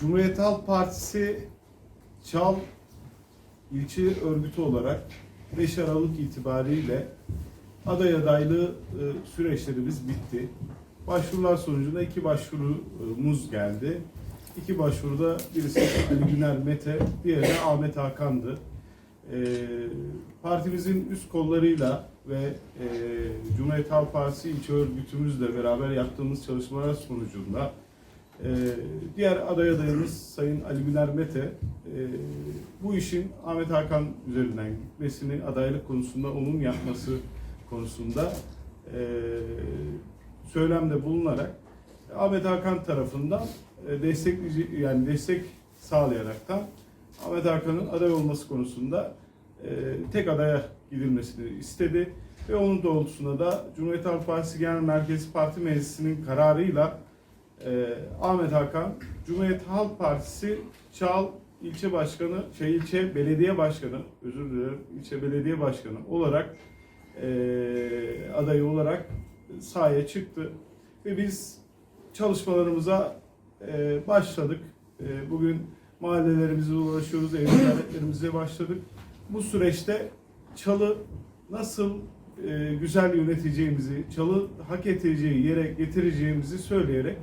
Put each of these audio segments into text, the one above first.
Cumhuriyet Halk Partisi Çal ilçe örgütü olarak 5 Aralık itibariyle aday adaylığı e, süreçlerimiz bitti. Başvurular sonucunda iki başvurumuz geldi. İki başvuruda birisi Ali Güner Mete, diğeri de Ahmet Hakan'dı. E, partimizin üst kollarıyla ve e, Cumhuriyet Halk Partisi ilçe örgütümüzle beraber yaptığımız çalışmalar sonucunda e, diğer aday adayımız Sayın Ali Güner Mete e, bu işin Ahmet Hakan üzerinden gitmesini, adaylık konusunda onun yapması konusunda e, söylemde bulunarak Ahmet Hakan tarafından destekleyici yani destek sağlayaraktan Ahmet Hakan'ın aday olması konusunda tek adaya gidilmesini istedi. Ve onun doğrultusunda da Cumhuriyet Halk Partisi Genel Merkezi Parti Meclisi'nin kararıyla e, Ahmet Hakan Cumhuriyet Halk Partisi Çal ilçe başkanı, şey ilçe belediye başkanı, özür dilerim, ilçe belediye başkanı olarak e, adayı olarak sahaya çıktı ve biz çalışmalarımıza e, başladık. E, bugün mahallelerimize ulaşıyoruz, ev başladık. Bu süreçte Çalı nasıl e, güzel yöneteceğimizi, Çalı hak edeceği yere getireceğimizi söyleyerek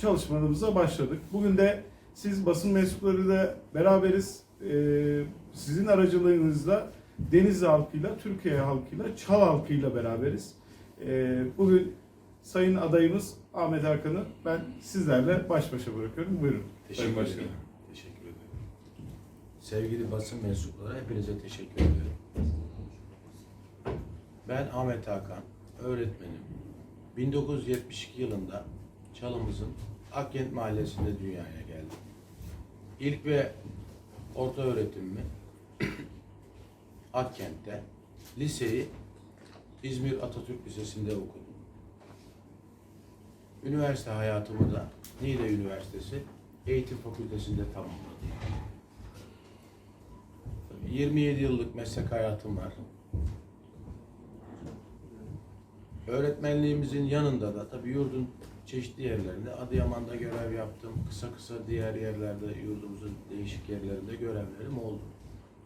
çalışmalarımıza başladık. Bugün de siz basın mensuplarıyla beraberiz. E, sizin aracılığınızla Denizli halkıyla, Türkiye halkıyla, Çal halkıyla beraberiz. E, bugün Sayın adayımız Ahmet Hakan'ı ben sizlerle baş başa bırakıyorum. Buyurun. Teşekkür ederim. Başkanım. Teşekkür ederim. Sevgili basın mensupları hepinize teşekkür ederim. Ben Ahmet Hakan, öğretmenim. 1972 yılında Çalımızın Akkent Mahallesi'nde dünyaya geldim. İlk ve orta öğretimimi Akkent'te, liseyi İzmir Atatürk Lisesi'nde okudum. Üniversite hayatımı da Niğde Üniversitesi Eğitim Fakültesi'nde tamamladım. 27 yıllık meslek hayatım var. Öğretmenliğimizin yanında da tabii yurdun çeşitli yerlerinde Adıyaman'da görev yaptım. Kısa kısa diğer yerlerde yurdumuzun değişik yerlerinde görevlerim oldu.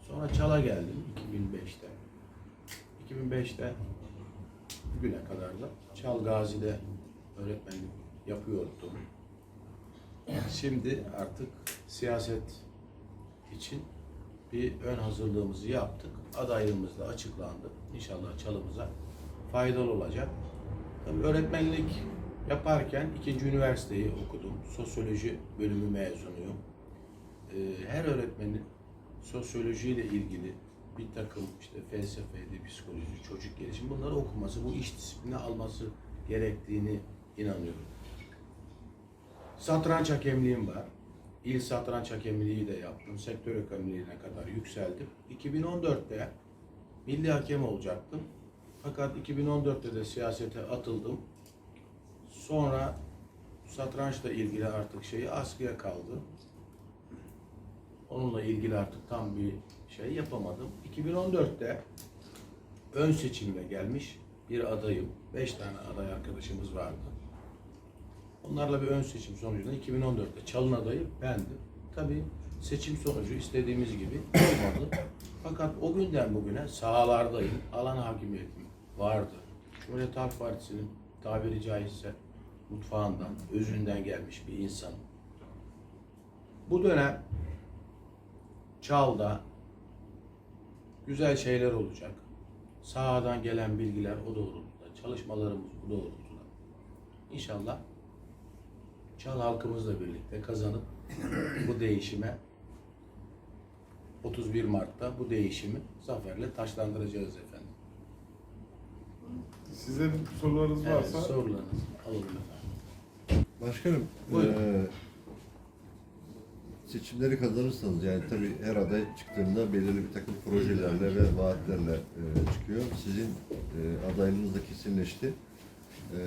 Sonra Çal'a geldim 2005'te. 2005'te bugüne kadar da Çal Gazi'de öğretmenlik yapıyordum. Şimdi artık siyaset için bir ön hazırlığımızı yaptık. Adaylığımız da açıklandı. İnşallah çalımıza faydalı olacak. Tabii öğretmenlik yaparken ikinci üniversiteyi okudum. Sosyoloji bölümü mezunuyum. Ee, her öğretmenin sosyolojiyle ilgili bir takım işte felsefeydi, psikoloji, çocuk gelişimi bunları okuması, bu iş disiplini alması gerektiğini inanıyorum. Satranç hakemliğim var. İl satranç hakemliği de yaptım. Sektör hakemliğine kadar yükseldim. 2014'te milli hakem olacaktım. Fakat 2014'te de siyasete atıldım. Sonra satrançla ilgili artık şeyi askıya kaldı. Onunla ilgili artık tam bir şey yapamadım. 2014'te ön seçimle gelmiş bir adayım. Beş tane aday arkadaşımız vardı. Onlarla bir ön seçim sonucunda 2014'te çalın adayı bendim. Tabii seçim sonucu istediğimiz gibi olmadı. Fakat o günden bugüne sahalardayım. Alan hakimiyetim vardı. Cumhuriyet Halk Partisi'nin tabiri caizse mutfağından, özünden gelmiş bir insan. Bu dönem Çal'da güzel şeyler olacak. Sahadan gelen bilgiler o doğrultuda, çalışmalarımız bu doğrultuda. İnşallah Çal halkımızla birlikte kazanıp bu değişime 31 Mart'ta bu değişimi zaferle taşlandıracağız efendim. Size sorularınız Evet, varsa sorularınızı alalım efendim. Başkanım, Buyurun. eee, seçimleri kazanırsanız yani tabii her aday çıktığında belirli bir takım projelerle ve vaatlerle eee, çıkıyor. Sizin eee adaylığınız da kesinleşti. Eee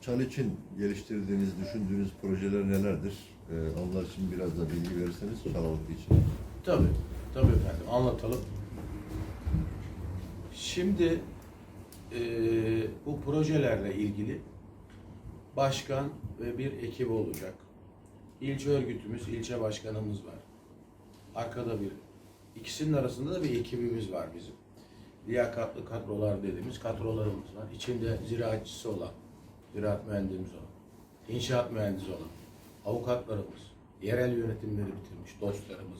Çan için geliştirdiğiniz, düşündüğünüz projeler nelerdir? Eee onlar için biraz da bilgi verirseniz Çan halkı için. Tabii, tabii efendim anlatalım. Şimdi eee, bu projelerle ilgili başkan ve bir ekibi olacak. ilçe örgütümüz, ilçe başkanımız var. Arkada bir, ikisinin arasında da bir ekibimiz var bizim. Liyakatlı kadrolar dediğimiz kadrolarımız var. İçinde ziraatçısı olan, ziraat mühendisimiz olan, inşaat mühendisi olan, avukatlarımız, yerel yönetimleri bitirmiş dostlarımız,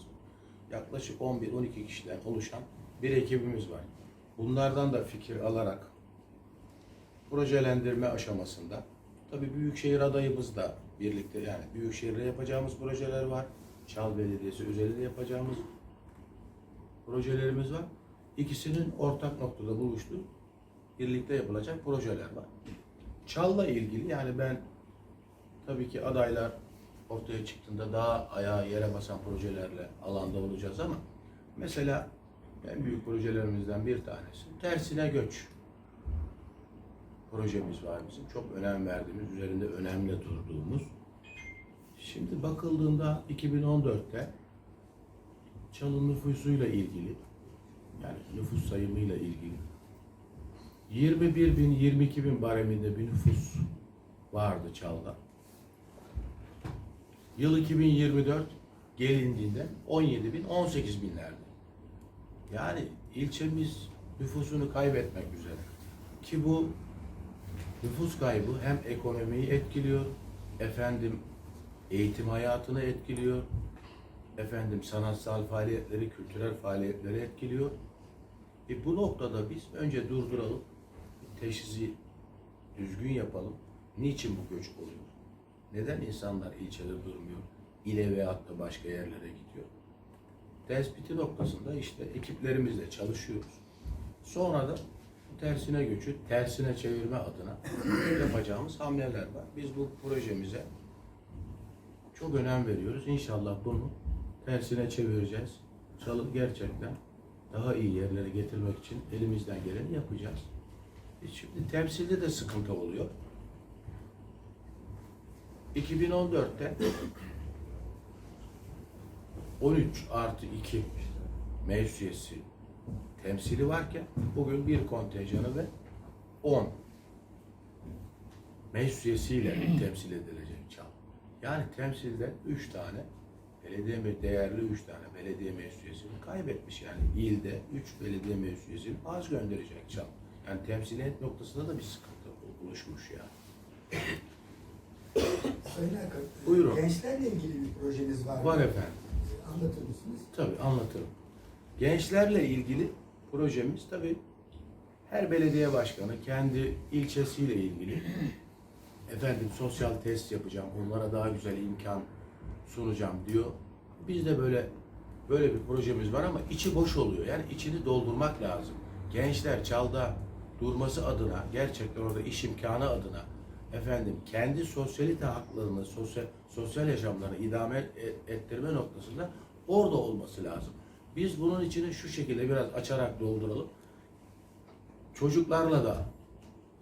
yaklaşık 11-12 kişiden oluşan bir ekibimiz var. Bunlardan da fikir alarak projelendirme aşamasında tabii Büyükşehir adayımız da birlikte yani Büyükşehir'de yapacağımız projeler var. Çal Belediyesi özelinde yapacağımız projelerimiz var. İkisinin ortak noktada buluştuğu birlikte yapılacak projeler var. Çal'la ilgili yani ben tabii ki adaylar ortaya çıktığında daha ayağa yere basan projelerle alanda olacağız ama mesela en büyük projelerimizden bir tanesi tersine göç projemiz var bizim. Çok önem verdiğimiz, üzerinde önemli durduğumuz. Şimdi bakıldığında 2014'te Çalın nüfusuyla ilgili yani nüfus sayımıyla ilgili 21 bin 22 bin bareminde bir nüfus vardı Çal'da. Yıl 2024 gelindiğinde 17 bin 18 binlerdi. Yani ilçemiz nüfusunu kaybetmek üzere. Ki bu nüfus kaybı hem ekonomiyi etkiliyor, efendim eğitim hayatını etkiliyor, efendim sanatsal faaliyetleri, kültürel faaliyetleri etkiliyor. E bu noktada biz önce durduralım, teşhisi düzgün yapalım. Niçin bu göç oluyor? Neden insanlar ilçede durmuyor? İle veyahut da başka yerlere gidiyor. Tespiti noktasında işte ekiplerimizle çalışıyoruz. Sonra da tersine göçü tersine çevirme adına yapacağımız hamleler var. Biz bu projemize çok önem veriyoruz. İnşallah bunu tersine çevireceğiz. Çalıp gerçekten daha iyi yerlere getirmek için elimizden geleni yapacağız. E Şimdi temsilde de sıkıntı oluyor. 2014'te 13 artı 2 mevsiyesi temsili varken bugün bir kontenjanı ve 10 mevsiyesiyle temsil edilecek çal. Yani temsilde 3 tane belediye değerli 3 tane belediye mevsiyesini kaybetmiş yani ilde 3 belediye mevsiyesini az gönderecek çal. Yani temsiliyet noktasında da bir sıkıntı oluşmuş yani. Sayın Akın, Buyurun. gençlerle ilgili bir projeniz var mı? Var efendim. Anlatır mısınız? Tabii anlatırım. Gençlerle ilgili projemiz tabii her belediye başkanı kendi ilçesiyle ilgili efendim sosyal test yapacağım, onlara daha güzel imkan sunacağım diyor. Biz de böyle böyle bir projemiz var ama içi boş oluyor. Yani içini doldurmak lazım. Gençler çalda durması adına, gerçekten orada iş imkanı adına efendim kendi sosyalite haklarını, sosyal sosyal yaşamlarını idame et- ettirme noktasında orada olması lazım. Biz bunun içini şu şekilde biraz açarak dolduralım. Çocuklarla da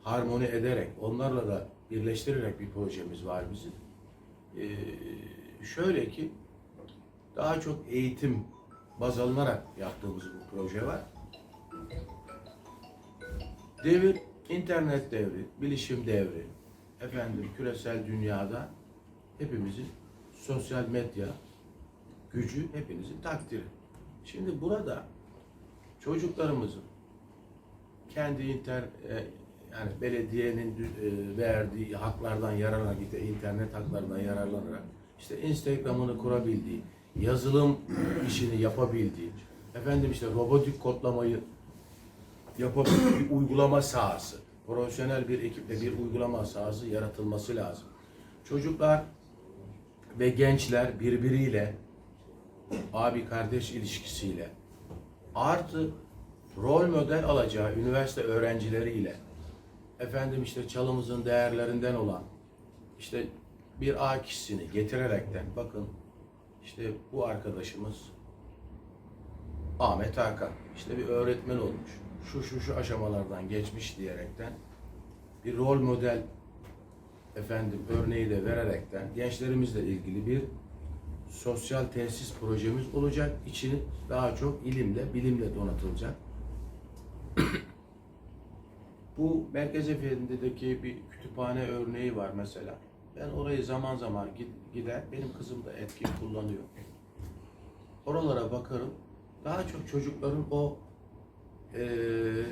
harmoni ederek, onlarla da birleştirerek bir projemiz var bizim. Ee, şöyle ki daha çok eğitim baz alınarak yaptığımız bu proje var. Devir internet devri, bilişim devri. Efendim küresel dünyada hepimizin sosyal medya gücü hepinizin takdiri. Şimdi burada çocuklarımızın kendi inter e, yani belediyenin e, verdiği haklardan yararlanarak, internet haklarından yararlanarak işte Instagram'ını kurabildiği, yazılım işini yapabildiği, efendim işte robotik kodlamayı yapabildiği bir uygulama sahası, profesyonel bir ekiple bir uygulama sahası yaratılması lazım. Çocuklar ve gençler birbiriyle abi kardeş ilişkisiyle artı rol model alacağı üniversite öğrencileriyle efendim işte çalımızın değerlerinden olan işte bir A kişisini getirerekten bakın işte bu arkadaşımız Ahmet Hakan işte bir öğretmen olmuş. Şu şu şu aşamalardan geçmiş diyerekten bir rol model efendim örneği de vererekten gençlerimizle ilgili bir sosyal tesis projemiz olacak. İçini daha çok ilimle, bilimle donatılacak. Bu Merkez Efendi'deki bir kütüphane örneği var mesela. Ben orayı zaman zaman gid- gider. Benim kızım da etkin kullanıyor. Oralara bakarım. Daha çok çocukların o eee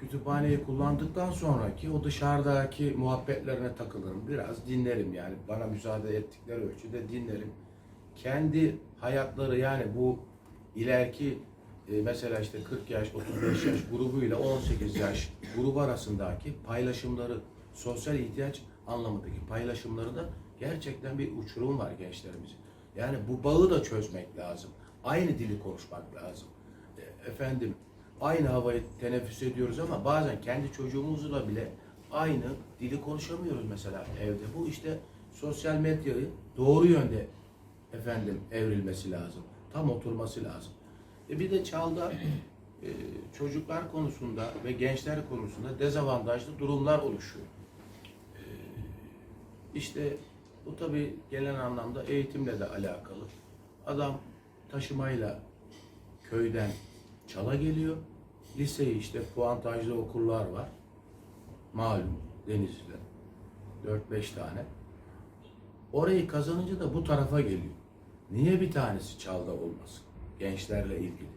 kütüphaneyi kullandıktan sonraki o dışarıdaki muhabbetlerine takılırım. Biraz dinlerim yani. Bana müsaade ettikleri ölçüde dinlerim. Kendi hayatları yani bu ileriki e, mesela işte 40 yaş, 35 yaş grubuyla 18 yaş grubu arasındaki paylaşımları, sosyal ihtiyaç anlamındaki paylaşımları da gerçekten bir uçurum var gençlerimizin. Yani bu bağı da çözmek lazım. Aynı dili konuşmak lazım. E, Efendim aynı havayı teneffüs ediyoruz ama bazen kendi çocuğumuzla bile aynı dili konuşamıyoruz mesela evde. Bu işte sosyal medyayı doğru yönde efendim evrilmesi lazım. Tam oturması lazım. E bir de çağda e, çocuklar konusunda ve gençler konusunda dezavantajlı durumlar oluşuyor. E, işte bu tabi gelen anlamda eğitimle de alakalı. Adam taşımayla köyden çala geliyor. Liseyi işte puantajlı okullar var. Malum Denizli'de. 4-5 tane. Orayı kazanınca da bu tarafa geliyor. Niye bir tanesi çalda olmasın? Gençlerle ilgili.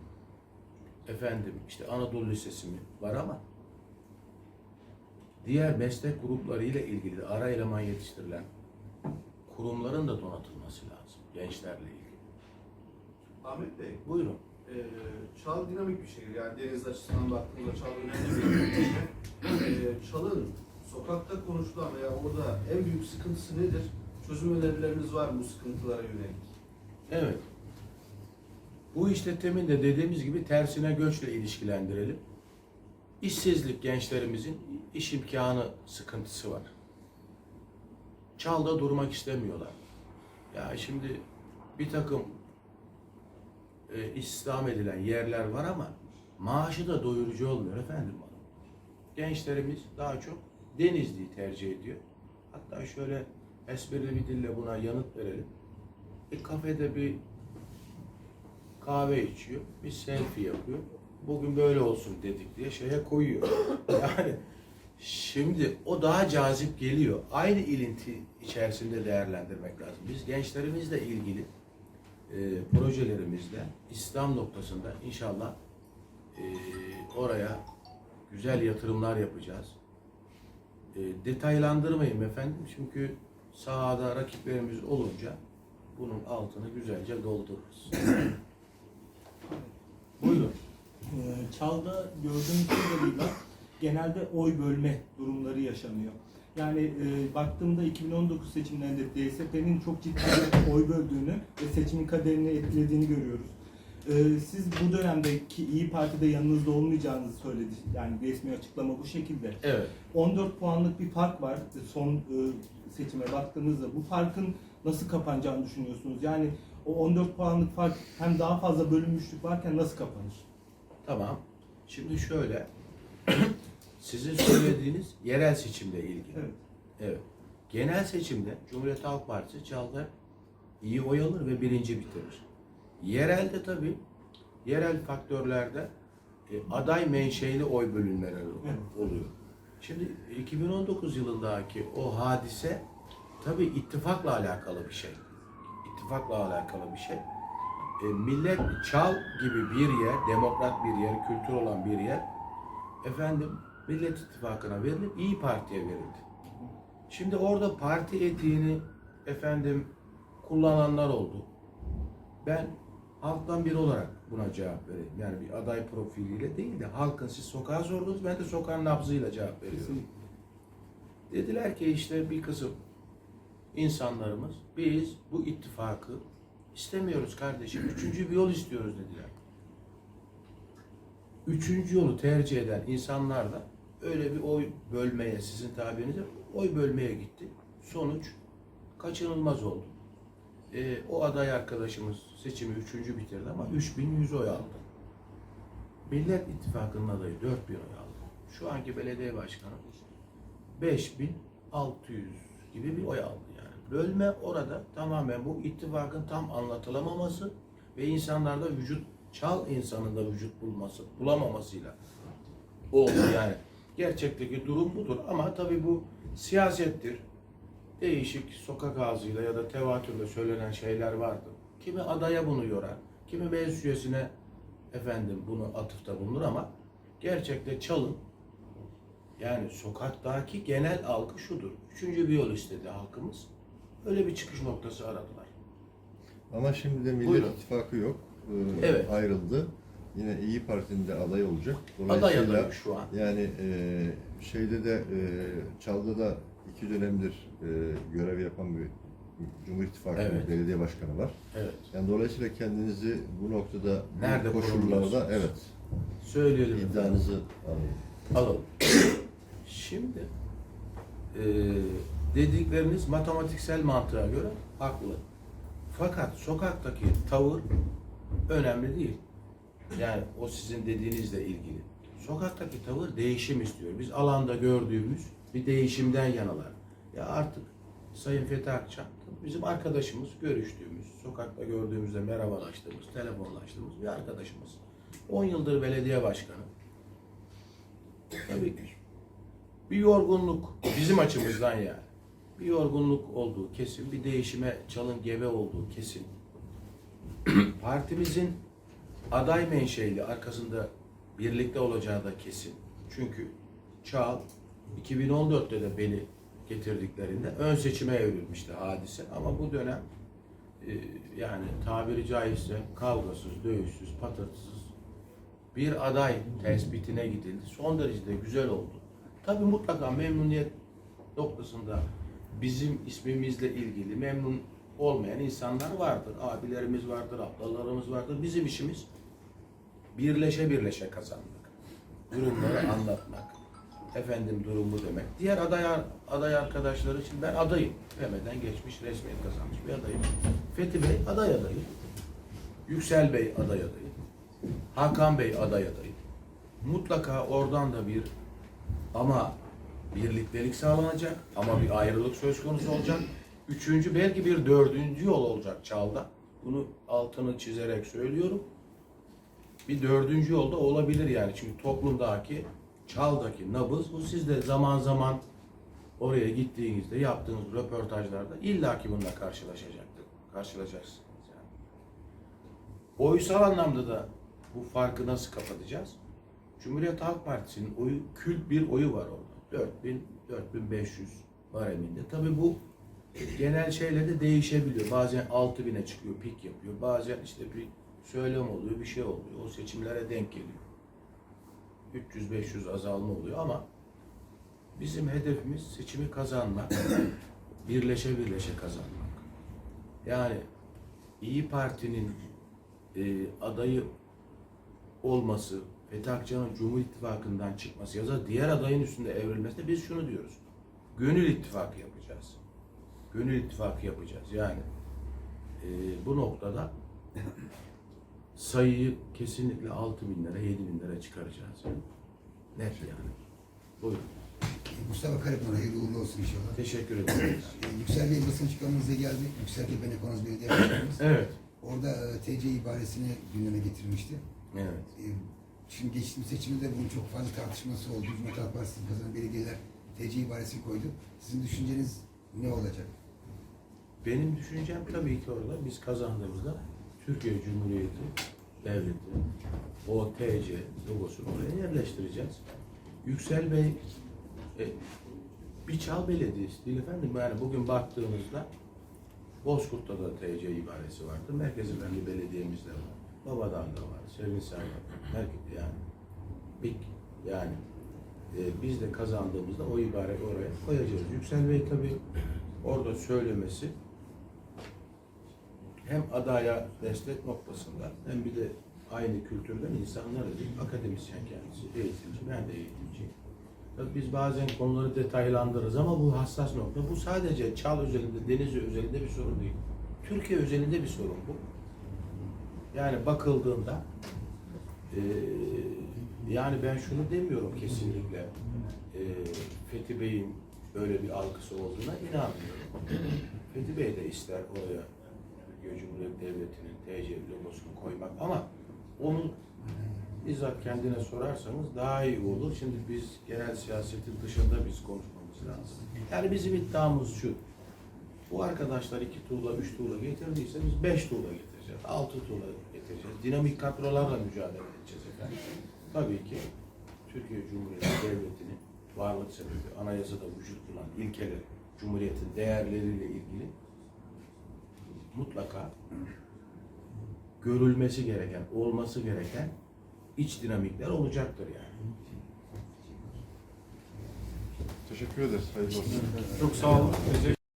Efendim işte Anadolu Lisesi mi var ama diğer meslek grupları ile ilgili de ara eleman yetiştirilen kurumların da donatılması lazım gençlerle ilgili. Ahmet Bey, Buyurun. E, Çal dinamik bir şehir. Yani deniz açısından baktığımızda Çal önemli bir şehir. E, Çal'ın sokakta konuşulan veya orada en büyük sıkıntısı nedir? Çözüm önerileriniz var mı bu sıkıntılara yönelik? Evet. Bu işte temin de dediğimiz gibi tersine göçle ilişkilendirelim. İşsizlik gençlerimizin iş imkanı sıkıntısı var. Çalda durmak istemiyorlar. Ya şimdi bir takım e, istihdam edilen yerler var ama maaşı da doyurucu olmuyor efendim bana. Gençlerimiz daha çok Denizli'yi tercih ediyor. Hatta şöyle esprili bir dille buna yanıt verelim. Bir kafede bir kahve içiyor, bir selfie yapıyor. Bugün böyle olsun dedik diye şeye koyuyor. Yani şimdi o daha cazip geliyor. Aynı ilinti içerisinde değerlendirmek lazım. Biz gençlerimizle ilgili e, projelerimizde İslam noktasında inşallah e, oraya güzel yatırımlar yapacağız. E, detaylandırmayayım efendim çünkü sahada rakiplerimiz olunca bunun altını güzelce doldururuz. Buyurun. Ee, Çal'da gördüğümüz kadarıyla genelde oy bölme durumları yaşanıyor. Yani e, baktığımda 2019 seçimlerinde DSP'nin çok ciddi bir oy böldüğünü ve seçimin kaderini etkilediğini görüyoruz. Ee, siz bu dönemdeki İyi Parti'de yanınızda olmayacağınızı söyledi. Yani resmi açıklama bu şekilde. Evet. 14 puanlık bir fark var son e, seçime baktığınızda. Bu farkın nasıl kapanacağını düşünüyorsunuz? Yani o 14 puanlık fark hem daha fazla bölünmüşlük varken nasıl kapanır? Tamam. Şimdi şöyle. Sizin söylediğiniz yerel seçimle ilgili. Evet. Evet. Genel seçimde Cumhuriyet Halk Partisi Çalda iyi oy alır ve birinci bitirir. Yerelde tabii yerel faktörlerde e, aday menşeili oy bölünmeleri oluyor. Şimdi 2019 yılındaki o hadise tabii ittifakla alakalı bir şey. İttifakla alakalı bir şey. E, millet çal gibi bir yer, demokrat bir yer, kültür olan bir yer efendim Millet İttifakı'na verilip İyi Parti'ye verildi. Şimdi orada parti etiğini efendim kullananlar oldu. Ben halktan biri olarak buna cevap vereyim. Yani bir aday profiliyle değil de halkın siz sokağa sordunuz ben de sokağın nabzıyla cevap veriyorum. Kesinlikle. Dediler ki işte bir kısım insanlarımız biz bu ittifakı istemiyoruz kardeşim. Üçüncü bir yol istiyoruz dediler. Üçüncü yolu tercih eden insanlar da öyle bir oy bölmeye sizin tabirinize oy bölmeye gitti. Sonuç kaçınılmaz oldu. Ee, o aday arkadaşımız seçimi üçüncü bitirdi ama 3100 oy aldı. Millet İttifakı'nın adayı 4000 oy aldı. Şu anki belediye başkanı 5600 gibi bir oy aldı yani. Bölme orada tamamen bu ittifakın tam anlatılamaması ve insanlarda vücut çal insanında vücut bulması, bulamamasıyla oldu yani. Gerçekteki durum budur ama tabii bu siyasettir. değişik sokak ağzıyla ya da tevatürle söylenen şeyler vardı. Kimi adaya bunu yorar, kimi meclis üyesine efendim bunu atıfta bulunur ama gerçekte çalın yani sokaktaki genel algı şudur. Üçüncü bir yol istedi halkımız. Öyle bir çıkış noktası aradılar. Ama şimdi de Millet Buyurun. İttifakı yok. Ee, Evet. Ayrıldı. Yine İyi Parti'nin de aday olacak. Aday adayı şu an. yani e, şeyde de e, Çal'da da iki dönemdir e, görev yapan bir Cumhur İttifakı Evet. belediye başkanı var. Evet. Yani dolayısıyla kendinizi bu noktada Nerede koşullarda evet efendim. iddianızı alayım. alalım. Şimdi e, dedikleriniz matematiksel mantığa göre haklı. Fakat sokaktaki tavır önemli değil. Yani o sizin dediğinizle ilgili. Sokaktaki tavır değişim istiyor. Biz alanda gördüğümüz bir değişimden yanalar. Ya artık Sayın Fethi Akçam bizim arkadaşımız, görüştüğümüz, sokakta gördüğümüzde merhabalaştığımız, telefonlaştığımız bir arkadaşımız. 10 yıldır belediye başkanı. Tabii ki bir yorgunluk bizim açımızdan yani. Bir yorgunluk olduğu kesin, bir değişime çalın gebe olduğu kesin. Partimizin aday menşeili arkasında birlikte olacağı da kesin. Çünkü Çağ 2014'te de beni getirdiklerinde ön seçime evrilmişti hadise ama bu dönem e, yani tabiri caizse kavgasız, dövüşsüz, patatsız bir aday tespitine gidildi. Son derece de güzel oldu. Tabii mutlaka memnuniyet noktasında bizim ismimizle ilgili memnun olmayan insanlar vardır. Abilerimiz vardır, ablalarımız vardır. Bizim işimiz birleşe birleşe kazanmak. Durumları anlatmak. Efendim durumu demek. Diğer aday, aday arkadaşlar için ben adayım. Demeden geçmiş, resmiyet kazanmış bir adayım. Fethi Bey aday adayı. Yüksel Bey aday adayı. Hakan Bey aday adayı. Mutlaka oradan da bir ama birliktelik sağlanacak ama bir ayrılık söz konusu olacak. Üçüncü belki bir dördüncü yol olacak Çal'da. Bunu altını çizerek söylüyorum. Bir dördüncü yolda olabilir yani. Çünkü toplumdaki Çal'daki nabız bu siz de zaman zaman oraya gittiğinizde yaptığınız röportajlarda illaki bununla karşılaşacaktır. Karşılaşacaksınız yani. Oysal anlamda da bu farkı nasıl kapatacağız? Cumhuriyet Halk Partisi'nin oyu, kült bir oyu var orada. 4000, 4500 bareminde. Tabii bu genel şeyle de değişebiliyor. Bazen 6000'e çıkıyor, pik yapıyor. Bazen işte bir söylem oluyor, bir şey oluyor. O seçimlere denk geliyor. 300-500 azalma oluyor ama bizim hedefimiz seçimi kazanmak, birleşe birleşe kazanmak. Yani İyi Parti'nin e, adayı olması, Fethi Akçay'ın Cumhur İttifakı'ndan çıkması ya da diğer adayın üstünde evrilmesinde biz şunu diyoruz. Gönül ittifakı yapacağız. Gönül ittifakı yapacağız. Yani e, bu noktada sayıyı kesinlikle 6 bin lira, 7 bin lira çıkaracağız. Net yani. Buyurun. Mustafa Karapınar hayırlı uğurlu olsun inşallah. Teşekkür ederim. Ee, Yüksel Bey basın çıkarmanıza geldi. Yüksel Bey Ben Ekonomi Belediye Başkanımız. Evet. Orada e, TC ibaresini gündeme getirmişti. Evet. Şimdi geçtiğimiz seçimde de bunun çok fazla tartışması oldu. Cumhuriyet Halk Partisi'nin kazanan belediyeler TC ibaresini koydu. Sizin düşünceniz ne olacak? Benim düşüncem tabii ki orada biz kazandığımızda Türkiye Cumhuriyeti Devleti o TC logosunu oraya yerleştireceğiz. Yüksel Bey e, bir çal belediyesi değil efendim. Yani bugün baktığımızda Bozkurt'ta da TC ibaresi vardı. Merkez Efendi Belediye'mizde var. Babadağ'da var. Sevinçay var. Yani. Big yani e, biz de kazandığımızda o ibareyi oraya koyacağız. Yüksel Bey tabii orada söylemesi hem adaya destek noktasında hem bir de aynı kültürden insanlar değil, akademisyen kendisi, eğitimci, ben de eğitimciyim. Tabii biz bazen konuları detaylandırırız ama bu hassas nokta. Bu sadece Çal özelinde, Denizli özelinde bir sorun değil. Türkiye özelinde bir sorun bu. Yani bakıldığında eee, yani ben şunu demiyorum kesinlikle eee Fethi Bey'in öyle bir algısı olduğuna inanmıyorum. Fethi Bey de ister oraya Türkiye Cumhuriyeti Devleti'nin TC logosunu koymak ama onun bizzat kendine sorarsanız daha iyi olur. Şimdi biz genel siyasetin dışında biz konuşmamız lazım. Yani bizim iddiamız şu. Bu arkadaşlar iki tuğla, üç tuğla getirdiyse biz beş tuğla getireceğiz, altı tuğla getireceğiz. Dinamik kadrolarla mücadele edeceğiz efendim. Tabii ki Türkiye Cumhuriyeti Devleti'nin varlık sebebi, anayasada vücut bulan ilkeleri, Cumhuriyet'in değerleriyle ilgili mutlaka görülmesi gereken, olması gereken iç dinamikler olacaktır yani. Teşekkür ederiz. Hayırlı olsun. Çok sağ olun.